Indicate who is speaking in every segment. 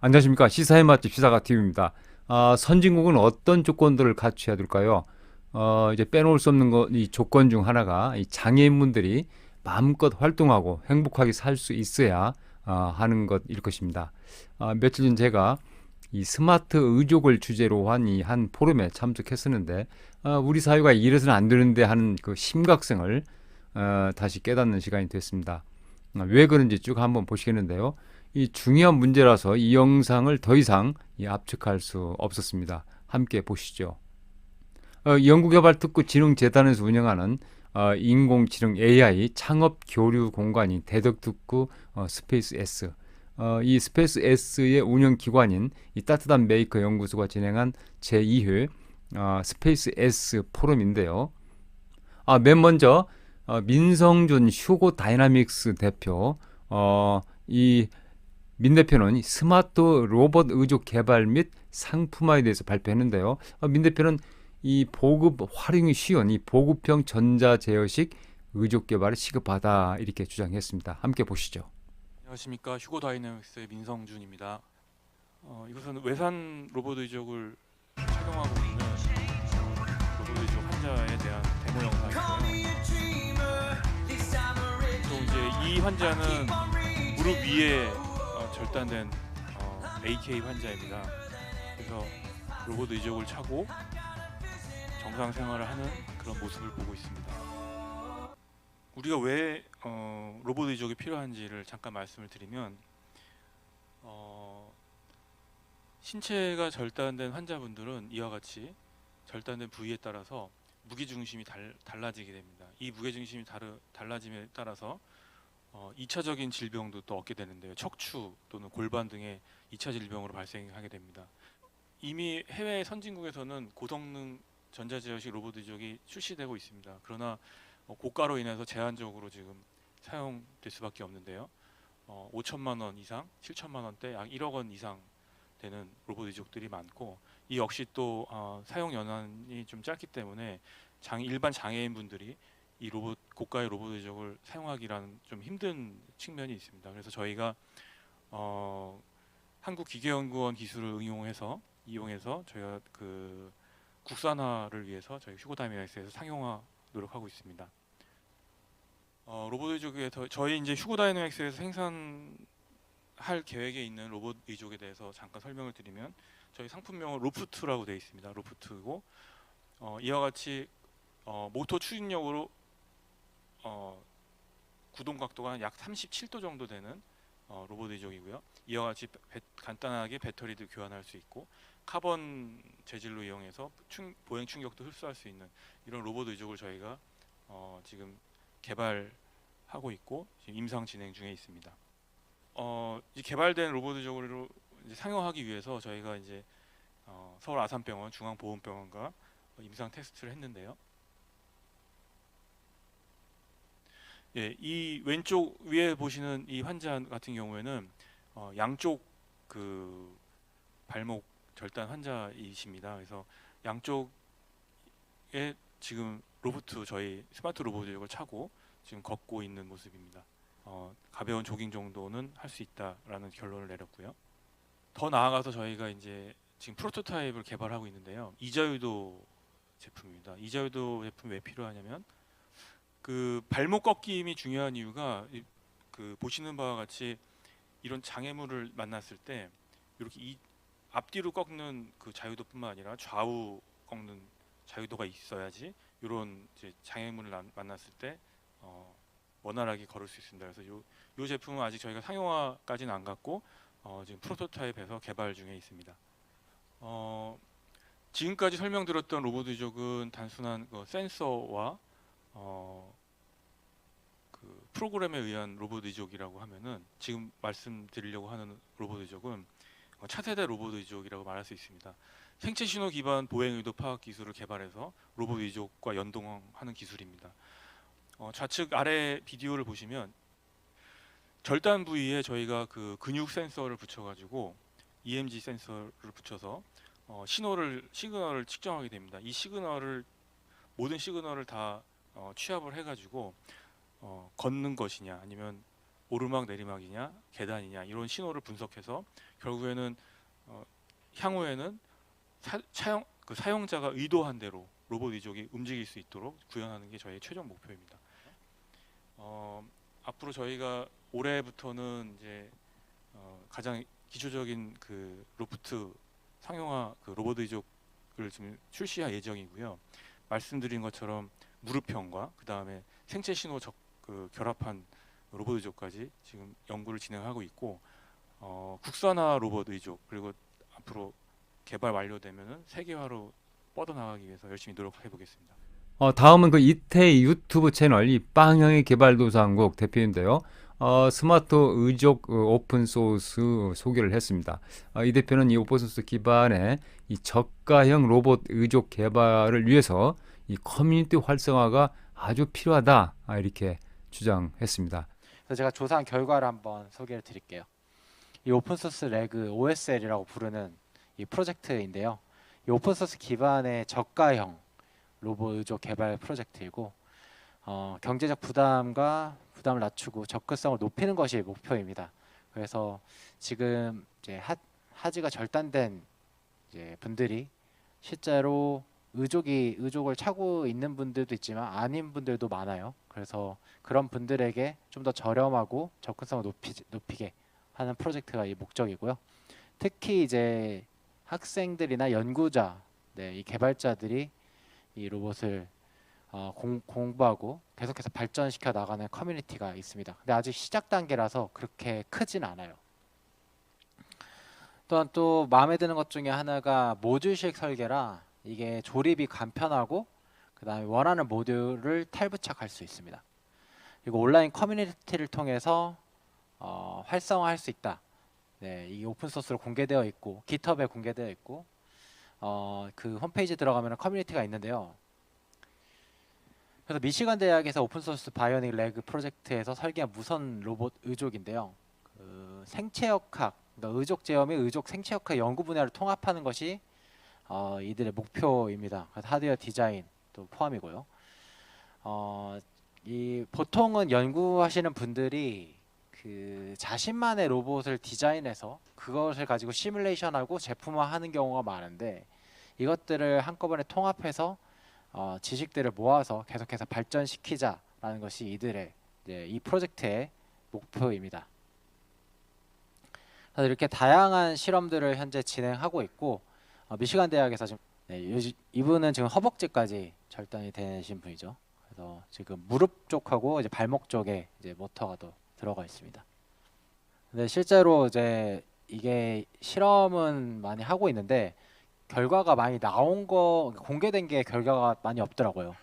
Speaker 1: 안녕하십니까 시사의 맛집 시사가 TV입니다. 아, 선진국은 어떤 조건들을 갖춰야 될까요? 어, 이제 빼놓을 수 없는 거, 이 조건 중 하나가 이 장애인분들이 마음껏 활동하고 행복하게 살 수 있어야 아, 하는 것일 것입니다. 아, 며칠 전 제가 이 스마트 의족을 주제로 한 이 한 포럼에 참석했었는데 아, 우리 사회가 이래서는 안 되는데 하는 그 심각성을 어, 다시 깨닫는 시간이 됐습니다. 아, 왜 그런지 쭉 한번 보시겠는데요. 이 중요한 문제라서 이 영상을 더 이상 이 압축할 수 없었습니다. 함께 보시죠. 어, 연구개발특구진흥재단에서 운영하는 어, 인공지능 AI 창업 교류 공간인 대덕특구 어, 스페이스 S. 어, 이 스페이스 S의 운영 기관인 이 따뜻한 메이커 연구소가 진행한 제2회 어, 스페이스 S 포럼인데요. 아, 맨 먼저 어, 민성준 휴고 다이나믹스 대표 어, 이 민 대표는 이 스마트 로봇 의족 개발 및 상품화에 대해서 발표했는데요. 어, 민 대표는 이 보급 활용이 쉬운 이 보급형 전자 제어식 의족 개발을 시급하다 이렇게 주장했습니다. 함께 보시죠.
Speaker 2: 안녕하십니까 휴고 다이내믹스의 민성준입니다. 어, 이것은 외산 로봇 의족을 착용하고 있는 로봇 의족 환자에 대한 데모 영상이고요. 또 이제 이 환자는 무릎 위에 어, 절단된 어, AK 환자입니다. 그래서 로봇 의족을 차고 정상 생활을 하는 그런 모습을 보고 있습니다. 우리가 왜 어, 로봇 의족이 필요한지를 잠깐 말씀을 드리면 어, 신체가 절단된 환자분들은 이와 같이 절단된 부위에 따라서 무게 중심이 달, 달라지게 됩니다. 이 무게 중심이 달라짐에 따라서 어, 2차적인 질병도 또 얻게 되는데요. 척추 또는 골반 등의 2차 질병으로 발생하게 됩니다. 이미 해외 선진국에서는 고성능 전자제어식 로봇 의족이 출시되고 있습니다. 그러나 어, 고가로 인해서 제한적으로 지금 사용될 수밖에 없는데요. 어, 5천만 원 이상, 7천만 원대, 약 1억 원 이상 되는 로봇 의족들이 많고 이 역시 또 어, 사용 연한이 좀 짧기 때문에 장 일반 장애인 분들이 이 로봇 고가의 로봇 의족을 사용하기란 좀 힘든 측면이 있습니다. 그래서 저희가 어, 한국기계연구원 기술을 응용해서 이용해서 저희가 그 국산화를 위해서 저희 휴고 다이맥스에서 상용화 노력하고 있습니다. 어, 로봇 의족에서 저희 이제 휴고 다이내믹스에서 생산할 계획에 있는 로봇 의족에 대해서 잠깐 설명을 드리면 저희 상품명은 로프트라고 되어 있습니다. 로프트고 어, 이와 같이 어, 모터 추진력으로 어, 구동 각도가 약 37도 정도 되는 어, 로봇 의족이고요. 이와 같이 배- 간단하게 배터리도 교환할 수 있고 카본 재질로 이용해서 충, 보행 충격도 흡수할 수 있는 이런 로봇 의족을 저희가 어, 지금 개발하고 있고 지금 임상 진행 중에 있습니다. 어, 이 개발된 로봇 의족으로 상용하기 위해서 저희가 이제 어, 서울 아산병원 중앙보건병원과 임상 테스트를 했는데요. 예, 이 왼쪽 위에 보시는 이 환자 같은 경우에는 어, 양쪽 그 발목 절단 환자이십니다. 그래서 양쪽에 지금 로봇 저희 스마트 로봇 이걸 차고 지금 걷고 있는 모습입니다. 어, 가벼운 조깅 정도는 할 수 있다라는 결론을 내렸고요. 더 나아가서 저희가 이제 지금 프로토타입을 개발하고 있는데요. 이자유도 제품입니다. 이자유도 제품 왜 필요하냐면 그 발목 꺾임이 중요한 이유가 이- 그 보시는 바와 같이 이런 장애물을 만났을 때 이렇게 이 앞뒤로 꺾는 그 자유도뿐만 아니라 좌우 꺾는 자유도가 있어야지 이런 장애물을 난- 만났을 때 어, 원활하게 걸을 수 있습니다. 그래서 요, 요 제품은 아직 저희가 상용화까지는 안 갔고 어, 지금 프로토타입에서 개발 중에 있습니다. 어, 지금까지 설명드렸던 로봇 의족은 단순한 그 센서와 어, 그 프로그램에 의한 로봇 의족이라고 하면은 지금 말씀드리려고 하는 로봇 의족은 어, 차세대 로봇 의족이라고 말할 수 있습니다. 생체 신호 기반 보행 의도 파악 기술을 개발해서 로봇 의족과 연동하는 기술입니다. 어, 좌측 아래 비디오를 보시면 절단 부위에 저희가 그 근육 센서를 붙여가지고 EMG 센서를 붙여서 어, 신호를 시그널을 측정하게 됩니다. 이 시그널을 모든 시그널을 다 어, 취합을 해가지고 어, 걷는 것이냐 아니면 오르막 내리막이냐 계단이냐 이런 신호를 분석해서 결국에는 어, 향후에는 사, 차용, 그 사용자가 의도한 대로 로봇 의족이 움직일 수 있도록 구현하는 게 저희의 최종 목표입니다. 어, 앞으로 저희가 올해부터는 이제 어, 가장 기초적인 그 로프트 상용화 그 로봇 의족을 지금 출시할 예정이고요. 말씀드린 것처럼 무릎형과 그 다음에 생체 신호 적, 그 결합한 로봇 의족까지 지금 연구를 진행하고 있고 어, 국산화 로봇 의족 그리고 앞으로 개발 완료되면은 세계화로 뻗어나가기 위해서 열심히 노력해 보겠습니다.
Speaker 1: 어, 다음은 그 이태희 유튜브 채널 이 빵형의 개발도상국 대표인데요. 어, 스마트 의족 어, 오픈 소스 소개를 했습니다. 어, 이 대표는 이 오픈 소스 기반의 이 저가형 로봇 의족 개발을 위해서 이 커뮤니티 활성화가 아주 필요하다 아, 이렇게 주장했습니다.
Speaker 3: 그래서 제가 조사한 결과를 한번 소개를 드릴게요. 이 오픈소스 레그 OSL이라고 부르는 이 프로젝트인데요. 이 오픈소스 기반의 저가형 로봇 의족 개발 프로젝트이고 어, 경제적 부담과 부담을 낮추고 접근성을 높이는 것이 목표입니다. 그래서 지금 이제 하, 하지가 절단된 이제 분들이 실제로 의족이 의족을 차고 있는 분들도 있지만 아닌 분들도 많아요. 그래서 그런 분들에게 좀 더 저렴하고 접근성을 높이, 높이게 하는 프로젝트가 이 목적이고요. 특히 이제 학생들이나 연구자, 네, 이 개발자들이 이 로봇을 어, 공, 공부하고 계속해서 발전시켜 나가는 커뮤니티가 있습니다. 근데 아직 시작 단계라서 그렇게 크진 않아요. 또한 또 마음에 드는 것 중에 하나가 모듈식 설계라 이게 조립이 간편하고 그 다음에 원하는 모듈을 탈부착할 수 있습니다. 그리고 온라인 커뮤니티를 통해서 어, 활성화할 수 있다. 네, 이 오픈 소스로 공개되어 있고 깃허브에 공개되어 있고 어, 그 홈페이지 들어가면 커뮤니티가 있는데요. 그래서 미시간 대학에서 오픈 소스 바이오닉 레그 프로젝트에서 설계한 무선 로봇 의족인데요. 그 생체역학, 그러니까 의족 제어 및 의족 생체역학 연구 분야를 통합하는 것이 어, 이들의 목표입니다. 하드웨어 디자인 도 포함이고요. 어, 이 보통은 연구하시는 분들이 그 자신만의 로봇을 디자인해서 그것을 가지고 시뮬레이션하고 제품화하는 경우가 많은데 이것들을 한꺼번에 통합해서 어, 지식들을 모아서 계속해서 발전시키자라는 것이 이들의 이제 이 프로젝트의 목표입니다. 그래서 이렇게 다양한 실험들을 현재 진행하고 있고 어, 미시간 대학에서 지금 네, 요- 이분은 지금 허벅지까지 절단이 되신 분이죠. 그래서 지금 무릎 쪽하고 이제 발목 쪽에 이제 모터가 또 들어가 있습니다. 근데 실제로 이제 이게 실험은 많이 하고 있는데 결과가 많이 나온 거 공개된 게 결과가 많이 없더라고요.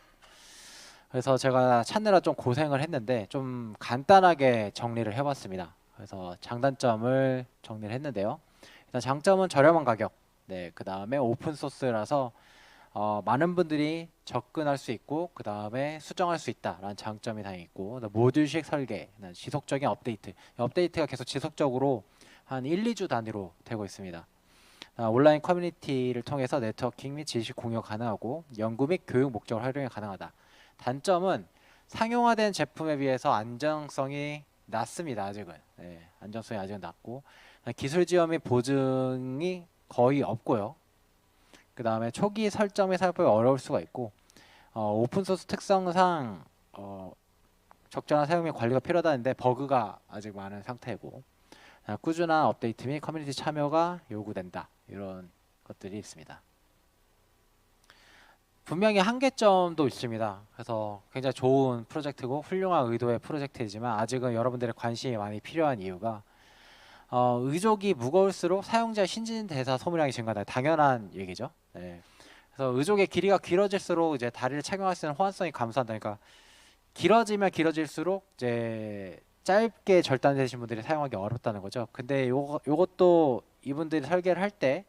Speaker 3: 그래서 제가 찾느라 좀 고생을 했는데 좀 간단하게 정리를 해봤습니다. 그래서 장단점을 정리를 했는데요. 일단 장점은 저렴한 가격. 네, 그 다음에 오픈 소스라서 어, 많은 분들이 접근할 수 있고 그 다음에 수정할 수 있다라는 장점이 당연히 있고 모듈식 설계, 지속적인 업데이트. 이 업데이트가 계속 지속적으로 한 1, 2주 단위로 되고 있습니다. 아, 온라인 커뮤니티를 통해서 네트워킹 및 지식 공유 가능하고 연구 및 교육 목적으로 활용이 가능하다. 단점은 상용화된 제품에 비해서 안정성이 낮습니다. 아직은 네, 안정성이 아직은 낮고 기술 지원 및 보증이 거의 없고요. 그 다음에 초기 설정이 살펴보기 어려울 수가 있고 어, 오픈 소스 특성상 어, 적절한 사용 및 관리가 필요하다는데 버그가 아직 많은 상태이고 아, 꾸준한 업데이트 및 커뮤니티 참여가 요구된다 이런 것들이 있습니다. 분명히 한계점도 있습니다. 그래서 굉장히 좋은 프로젝트고 훌륭한 의도의 프로젝트이지만 아직은 여러분들의 관심이 많이 필요한 이유가 어, 의족이 무거울수록 사용자 신진 대사 소모량이 증가한다. 당연한 얘기죠. 네. 그래서 의족의 길이가 길어질수록 이제 다리를 착용할 수 있는 호환성이 감소한다. 그러니까 길어지면 길어질수록 이제 짧게 절단되신 분들이 사용하기 어렵다는 거죠. 근데 요거 요것도 이분들이 설계를 할때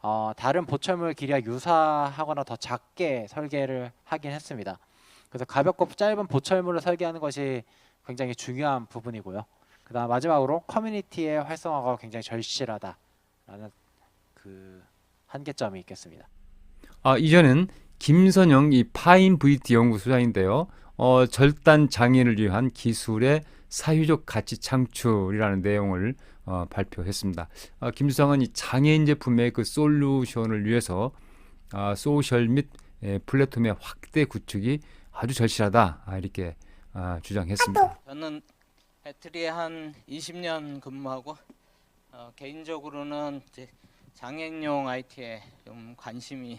Speaker 3: 어, 다른 보철물 길이와 유사하거나 더 작게 설계를 하긴 했습니다. 그래서 가볍고 짧은 보철물을 설계하는 것이 굉장히 중요한 부분이고요. 그다음 마지막으로 커뮤니티의 활성화가 굉장히 절실하다라는 그 한계점이 있겠습니다.
Speaker 1: 아, 이전엔 김선영 이 파인 VT 연구소장인데요. 어, 절단 장애를 위한 기술의 사회적 가치 창출이라는 내용을 어, 발표했습니다. 아, 김수상은 이 장애인 제품의 그 솔루션을 위해서 아, 소셜 및 에, 플랫폼의 확대 구축이 아주 절실하다 아, 이렇게 아, 주장했습니다.
Speaker 4: 저는 배터리에 한 20년 근무하고 어, 개인적으로는 이제 장애인용 IT에 좀 관심이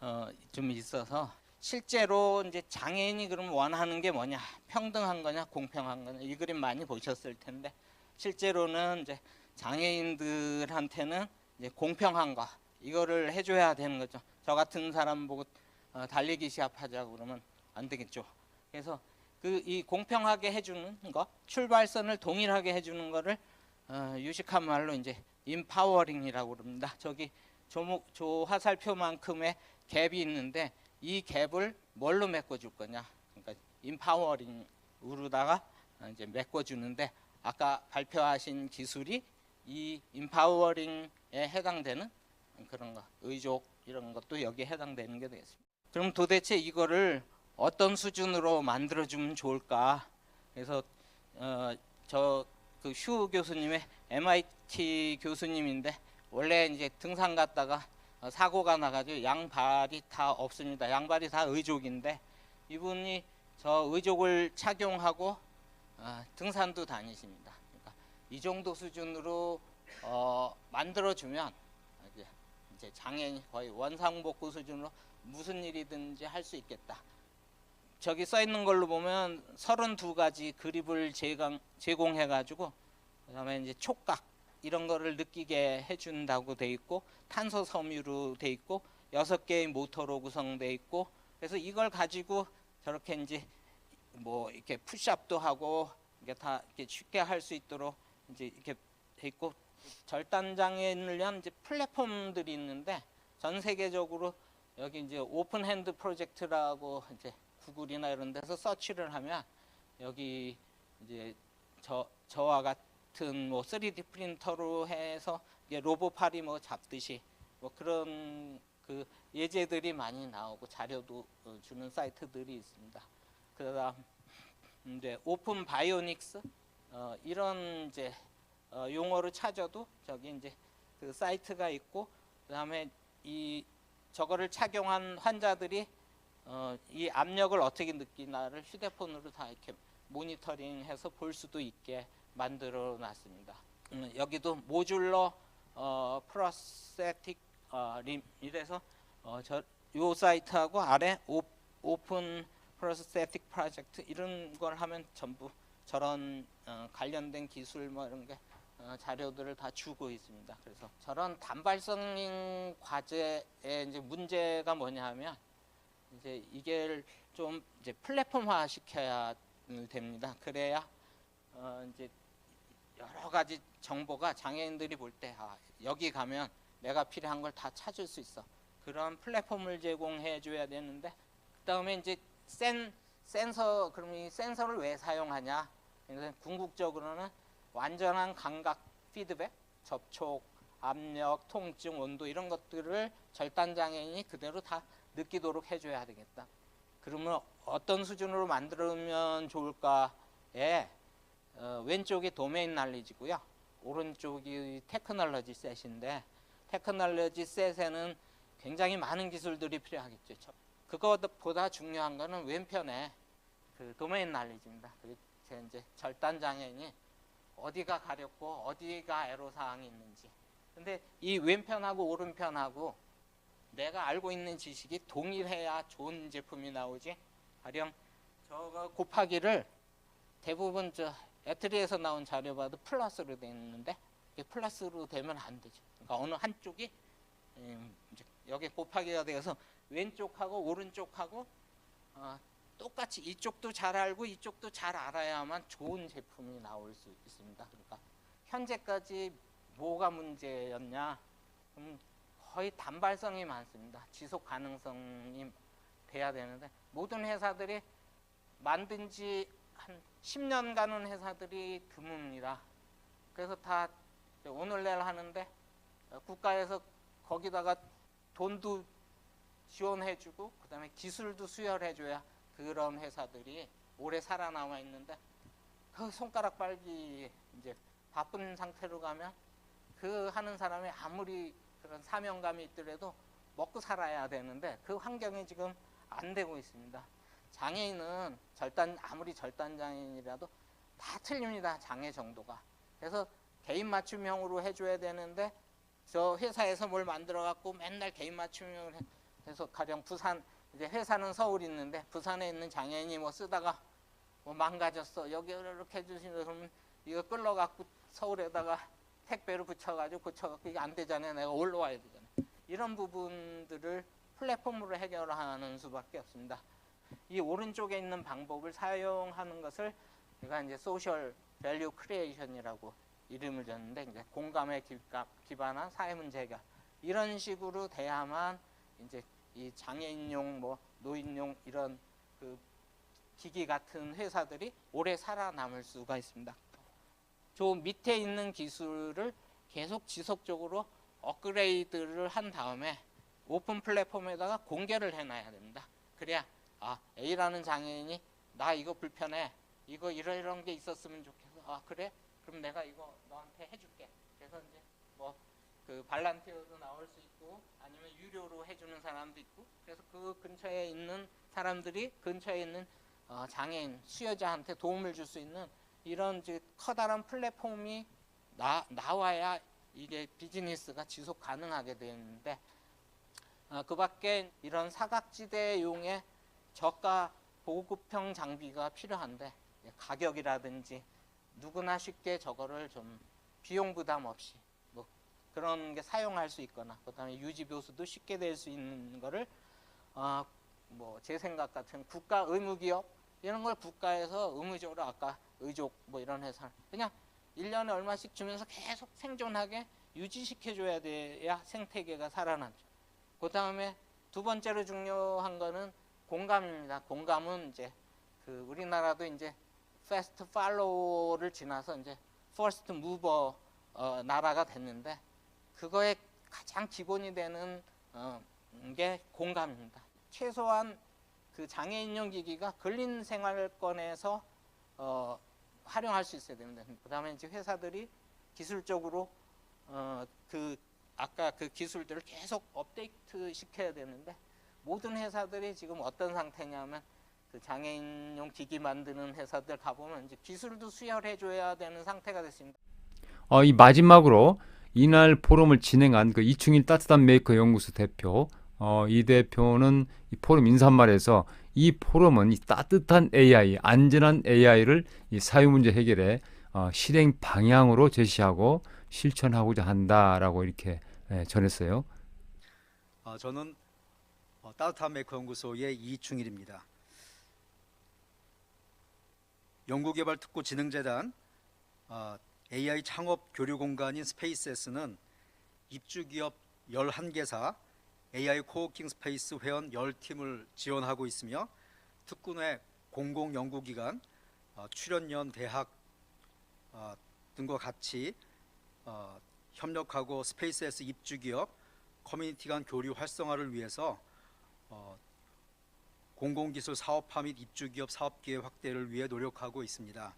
Speaker 4: 어, 좀 있어서 실제로 이제 장애인이 그럼 원하는 게 뭐냐 평등한 거냐 공평한 거냐 이 그림 많이 보셨을 텐데 실제로는 이제 장애인들한테는 이제 공평한 거 이거를 해줘야 되는 거죠. 저 같은 사람 보고 어, 달리기 시합하자 그러면 안 되겠죠. 그래서 그 이 공평하게 해주는 거 출발선을 동일하게 해주는 거를 어, 유식한 말로 이제 인파워링이라고 그럽니다. 저기 조목 조 화살표만큼의 갭이 있는데 이 갭을 뭘로 메꿔줄 거냐? 그러니까 인파워링으로다가 어, 이제 메꿔주는데 아까 발표하신 기술이 이 인파워링에 해당되는 그런 거 의족 이런 것도 여기에 해당되는 게 되겠습니다. 그럼 도대체 이거를 어떤 수준으로 만들어주면 좋을까? 그래서 어, 저그 휴 교수님의 MIT 교수님인데 원래 이제 등산 갔다가 어, 사고가 나가지고 양발이 다 없습니다. 양발이 다 의족인데 이분이 저 의족을 착용하고 어, 등산도 다니십니다. 그러니까 이 정도 수준으로 어, 만들어주면 이제 장애인 거의 원상복구 수준으로 무슨 일이든지 할 수 있겠다. 저기 써 있는 걸로 보면 32가지 그립을 제공, 제공해 가지고 그다음에 이제 촉각 이런 거를 느끼게 해 준다고 돼 있고 탄소 섬유로 돼 있고 여섯 개의 모터로 구성돼 있고 그래서 이걸 가지고 저렇게 이제 뭐 이렇게 푸시업도 하고 이게 다 이렇게 쉽게 할 수 있도록 이제 이렇게 돼 있고 절단 장애인을 위한 이제 플랫폼들이 있는데 전 세계적으로 여기 이제 오픈 핸드 프로젝트라고 이제 구글이나 이런 데서 서치를 하면 여기 이제 저 저와 같은 뭐 3D 프린터로 해서 로봇팔이 뭐 잡듯이 뭐 그런 그 예제들이 많이 나오고 자료도 어, 주는 사이트들이 있습니다. 그다음 이제 오픈 바이오닉스 어, 이런 이제 어, 용어를 찾아도 저기 이제 그 사이트가 있고 그다음에 이 저거를 착용한 환자들이 어, 이 압력을 어떻게 느끼나를 휴대폰으로 다 이렇게 모니터링해서 볼 수도 있게 만들어 놨습니다. 음, 여기도 모듈러 어, 프로세틱 어, 림 이래서 어, 저요 사이트하고 아래 오, 오픈 프로세틱 프로젝트 이런 걸 하면 전부 저런 어, 관련된 기술 뭐 이런 게 어, 자료들을 다 주고 있습니다. 그래서 저런 단발성 과제의 이제 문제가 뭐냐면 이제 이게 좀 이제 플랫폼화 시켜야 됩니다. 그래야 어 이제 여러 가지 정보가 장애인들이 볼 때 아, 여기 가면 내가 필요한 걸 다 찾을 수 있어. 그런 플랫폼을 제공해 줘야 되는데 그다음에 이제 센 센서 그럼 이 센서를 왜 사용하냐? 그래서 궁극적으로는 완전한 감각 피드백, 접촉, 압력, 통증, 온도 이런 것들을 절단 장애인이 그대로 다 느끼도록 해줘야 되겠다. 그러면 어떤 수준으로 만들면 좋을까에 어, 왼쪽이 도메인 날리지고요. 오른쪽이 테크놀로지 셋인데 테크놀로지 셋에는 굉장히 많은 기술들이 필요하겠죠. 저- 그것보다 중요한 거는 왼편에 그 도메인 날리지입니다. 그게 제 이제 절단 장애인이 어디가 가렵고 어디가 애로 사항이 있는지. 근데 이 왼편하고 오른편하고 내가 알고 있는 지식이 동일해야 좋은 제품이 나오지. 가령 저거 곱하기를 대부분 저 애트리에서 나온 자료 봐도 플러스로 돼 있는데 이게 플러스로 되면 안 되죠. 그러니까 어느 한쪽이 음, 여기 곱하기가 되어서 왼쪽하고 오른쪽하고 어, 똑같이 이쪽도 잘 알고 이쪽도 잘 알아야만 좋은 제품이 나올 수 있습니다. 그러니까 현재까지 뭐가 문제였냐? 음, 거의 단발성이 많습니다. 지속 가능성이 돼야 되는데 모든 회사들이 만든 지 한 10년 가는 회사들이 드뭅니다. 그래서 다 오늘 내일 하는데 어, 국가에서 거기다가 돈도 지원해주고 그다음에 기술도 수혈해줘야 그런 회사들이 오래 살아남아 있는데 그 손가락 빨기 이제 바쁜 상태로 가면 그 하는 사람이 아무리 그런 사명감이 있더라도 먹고 살아야 되는데 그 환경이 지금 안 되고 있습니다. 장애인은 절단 아무리 절단 장애인이라도 다 틀립니다. 장애 정도가. 그래서 개인 맞춤형으로 해줘야 되는데 저 회사에서 뭘 만들어 갖고 맨날 개인 맞춤형을 해- 해서 가령 부산 이제 회사는 서울 있는데 부산에 있는 장애인이 뭐 쓰다가 뭐 망가졌어 여기 이렇게 해주시면 그러면 이거 끌러 갖고 서울에다가 택배로 붙여가지고 고쳐갖고 이게 안 되잖아요. 내가 올라와야 되잖아요. 이런 부분들을 플랫폼으로 해결하는 수밖에 없습니다. 이 오른쪽에 있는 방법을 사용하는 것을 제가 이제 소셜 밸류 크리에이션이라고 이름을 줬는데 이제 공감에 기반한 사회 문제 해결 이런 식으로 돼야만 이제 이 장애인용 뭐 노인용 이런 그 기기 같은 회사들이 오래 살아남을 수가 있습니다. 저 밑에 있는 기술을 계속 지속적으로 업그레이드를 한 다음에 오픈 플랫폼에다가 공개를 해놔야 됩니다. 그래야 아 A라는 장애인이 나 이거 불편해. 이거 이런 이런 게 있었으면 좋겠어. 아 그래? 그럼 내가 이거 너한테 해줄게. 그래서 이제 뭐 그 발란티어도 나올 수 있고 아니면 유료로 해주는 사람도 있고 그래서 그 근처에 있는 사람들이 근처에 있는 어, 장애인 수요자한테 도움을 줄 수 있는 이런 이제 커다란 플랫폼이 나, 나와야 이게 비즈니스가 지속 가능하게 되는데 어, 그밖에 이런 사각지대용의 저가 보급형 장비가 필요한데 예, 가격이라든지 누구나 쉽게 저거를 좀 비용 부담 없이 뭐 그런 게 사용할 수 있거나 그다음에 유지 보수도 쉽게 될 수 있는 거를 어, 뭐제 생각 같은 국가 의무 기업 이런 걸 국가에서 의무적으로 아까 의족 뭐 이런 회사 그냥 1년에 얼마씩 주면서 계속 생존하게 유지시켜 줘야 돼야 생태계가 살아남죠. 그 다음에 두 번째로 중요한 거는 공감입니다. 공감은 이제 그 우리나라도 이제 패스트 팔로우를 지나서 이제 퍼스트 무버 어, 나라가 됐는데 그거의 가장 기본이 되는 어, 게 공감입니다. 최소한 그 장애인용 기기가 근린 생활권에서 어, 활용할 수 있어야 됩니다. 그 다음에 이제 회사들이 기술적으로 어, 그 아까 그 기술들을 계속 업데이트 시켜야 되는데 모든 회사들이 지금 어떤 상태냐면 그 장애인용 기기 만드는 회사들 가보면 이제 기술도 수혈해 줘야 되는 상태가 됐습니다.
Speaker 1: 어, 이 마지막으로 이날 포럼을 진행한 그 이충일 따뜻한 메이커 연구소 대표 어, 이 대표는 이 포럼 인사말에서 이 포럼은 이 따뜻한 AI, 안전한 AI를 이 사회 문제 해결에 어, 실행 방향으로 제시하고 실천하고자 한다라고 이렇게 예, 전했어요.
Speaker 5: 어, 저는 어, 따뜻한 메이커 연구소의 이충일입니다. 연구개발특구진흥재단 어, AI 창업 교류 공간인 스페이스S는 입주 기업 11개사 AI 코워킹 스페이스 회원 10팀을 지원하고 있으며 특구 내 공공 연구기관, 어, 출연연 대학 어, 등과 같이 어, 협력하고 스페이스S 입주 기업 커뮤니티 간 교류 활성화를 위해서 어, 공공기술 사업화 및 입주기업 사업기회 확대를 위해 노력하고 있습니다.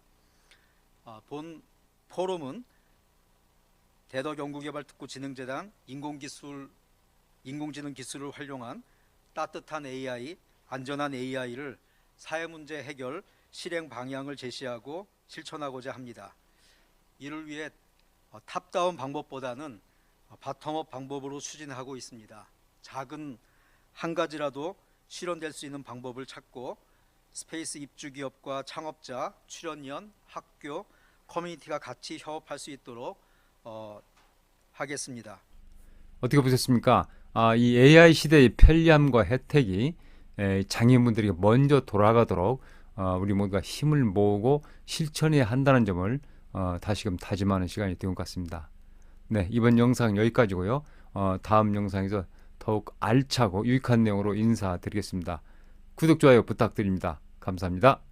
Speaker 5: 아, 본 포럼은 대덕연구개발특구진흥재단 인공기술 인공지능 기술을 활용한 따뜻한 AI, 안전한 AI를 사회 문제 해결 실행 방향을 제시하고 실천하고자 합니다. 이를 위해 어, 탑다운 방법보다는 어, 바텀업 방법으로 추진하고 있습니다. 작은 한 가지라도 실현될 수 있는 방법을 찾고 스페이스 입주 기업과 창업자, 출연연, 학교, 커뮤니티가 같이 협업할 수 있도록 어, 하겠습니다.
Speaker 1: 어떻게 보셨습니까? 아, 이 AI 시대의 편리함과 혜택이 에, 장애인분들에게 먼저 돌아가도록 어, 우리 모두가 힘을 모으고 실천해야 한다는 점을 어, 다시금 다짐하는 시간이 된것 같습니다. 네, 이번 영상 여기까지고요. 어, 다음 영상에서 더욱 알차고 유익한 내용으로 인사드리겠습니다. 구독, 좋아요 부탁드립니다. 감사합니다.